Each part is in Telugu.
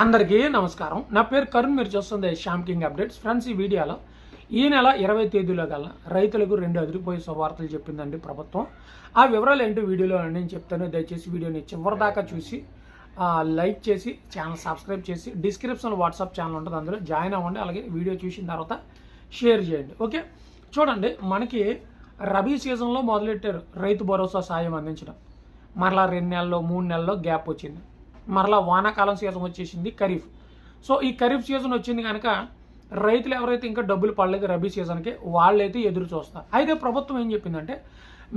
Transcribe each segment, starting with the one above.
అందరికీ నమస్కారం. నా పేరు కరుణ్ మీరు చూస్తుంది శ్యామ్ కింగ్ అప్డేట్స్. ఫ్రెండ్స్ ఈ వీడియోలో ఈ నెల ఇరవై తేదీలో గల రైతులకు రెండు అదిరిపోయే శుభవార్తలు చెప్పిందండి ప్రభుత్వం. ఆ వివరాలు ఏంటో వీడియోలో నేను చెప్తాను. దయచేసి వీడియోని చివరి దాకా చూసి లైక్ చేసి ఛానల్ సబ్స్క్రైబ్ చేసి డిస్క్రిప్షన్లో వాట్సాప్ ఛానల్ ఉంటుంది. అందులో జాయిన్ అవ్వండి. అలాగే వీడియో చూసిన తర్వాత షేర్ చేయండి. ఓకే? చూడండి మనకి రబీ సీజన్లో మొదలెట్టారు. రైతు భరోసా సాయం అందించడం. మరలా రెండు నెలల్లో మూడు నెలల్లో గ్యాప్ వచ్చింది. మరలా వానాకాలం సీజన్ వచ్చేసింది ఖరీఫ్. సో ఈ ఖరీఫ్ సీజన్ వచ్చింది కనుక రైతులు ఎవరైతే ఇంకా డబ్బులు పడలేదు రబీ సీజన్కి వాళ్ళైతే ఎదురు చూస్తారు. అయితే ప్రభుత్వం ఏం చెప్పిందంటే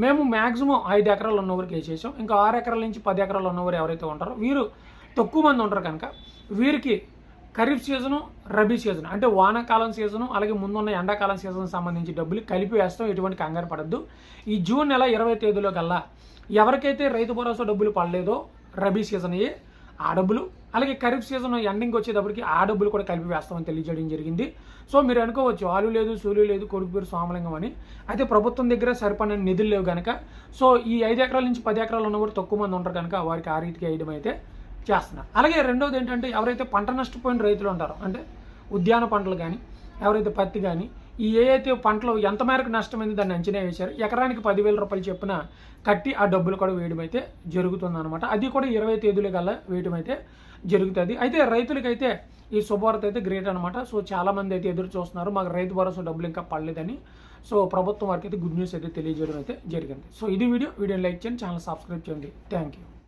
మేము మ్యాక్సిమం ఐదు ఎకరాలు ఉన్నవారికి వేసేసాం. ఇంకా ఆరు ఎకరాల నుంచి పది ఎకరాలు ఉన్నవారు ఎవరైతే ఉంటారో వీరు తక్కువ మంది ఉంటారు కనుక వీరికి ఖరీఫ్ సీజను రబీ సీజన్ అంటే వానాకాలం సీజను అలాగే ముందున్న ఎండాకాలం సీజన్ సంబంధించి డబ్బులు కలిపి వేస్తాం. ఎటువంటి కంగారు పడద్దు. ఈ జూన్ నెల ఇరవై తేదీలో కల్లా ఎవరికైతే రైతు భరోసా డబ్బులు పడలేదో రబీ సీజన్ అయ్యి ఆ డబ్బులు. అలాగే ఖరీఫ్ సీజన్ ఎండింగ్ వచ్చేటప్పటికి ఆ డబ్బులు కూడా కలిపి వేస్తామని తెలియజేయడం జరిగింది. సో మీరు అనుకోవచ్చు ఆలు లేదు సూలు లేదు కొడుకు పేరు సోమలింగం అని. అయితే ప్రభుత్వం దగ్గర సరిపడిన నిధులు లేవు కనుక సో ఈ ఐదు ఎకరాల నుంచి పది ఎకరాలు ఉన్నవారు తక్కువ మంది ఉంటారు కనుక వారికి ఆ రీతికి వేయడం అయితే చేస్తున్నారు. అలాగే రెండవది ఏంటంటే ఎవరైతే పంట నష్టపోయిన రైతులు ఉంటారో అంటే ఉద్యాన పంటలు కానీ ఎవరైతే పత్తి కానీ ఈ ఏ అయితే పంటలు ఎంత మేరకు నష్టమైంది దాన్ని అంచనా వేశారు? ఎకరానికి పదివేల రూపాయలు చొప్పున కట్టి ఆ డబ్బులు కూడా వేయడం అయితే జరుగుతుంది అనమాట అది కూడా ఇరవై తేదీల కల్లా వేయడం అయితే జరుగుతుంది. అయితే రైతులకైతే ఈ శుభవార్త అయితే గ్రేట్ అనమాట సో చాలా మంది అయితే ఎదురు చూస్తున్నారు. మాకు రైతు భరోసా డబ్బులు ఇంకా పడలేదని. సో ప్రభుత్వం వారికి అయితే గుడ్ న్యూస్ అయితే తెలియజేయడం అయితే జరిగింది. సో ఇది వీడియో. వీడియోని లైక్ చేయండి. ఛానల్ సబ్స్క్రైబ్ చేయండి. Thank you